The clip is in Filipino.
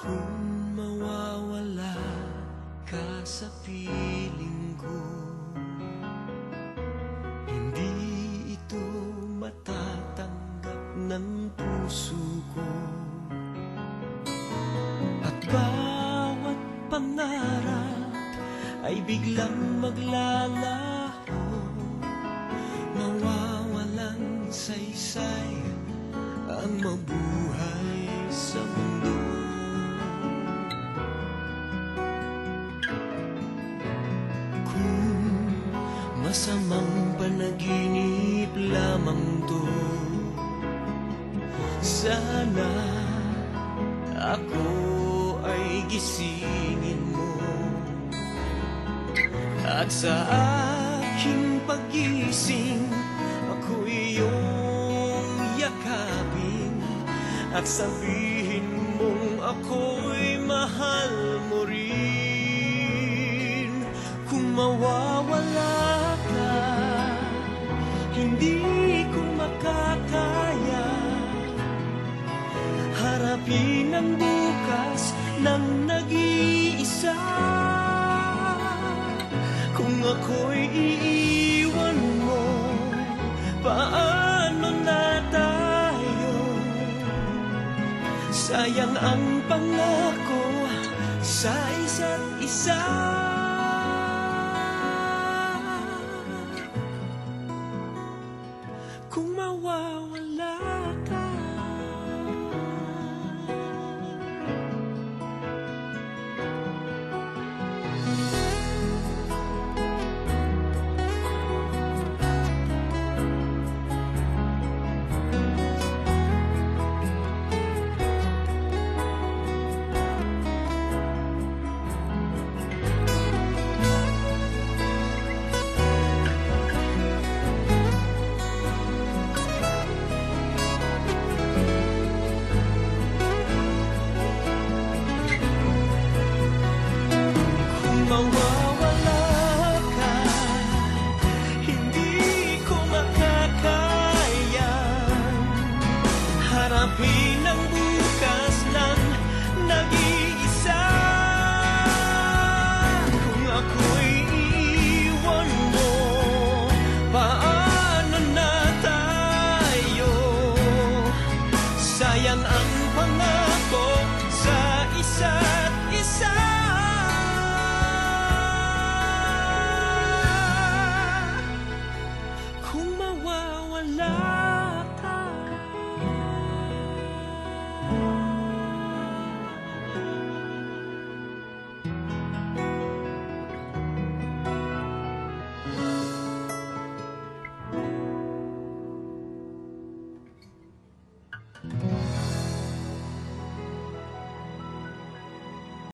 Kung mawawala ka sa piling ko Hindi ito matatanggap ng puso ko. At bawat pangarap ay biglang maglalayo masamang panaginip lamang to. Sana ako ay gisingin mo. At sa aking pagising Ako iyong yakapin. At sabihin mong ako'y mahal mo rin. Kung mawawala Hindi ko makakaya. Harapin ang bukas ng nag-iisa. Kung ako'y iiwan mo Paano na tayo? Sayang ang pangako sa isa't isa Kung mawawala Harapin ang bukas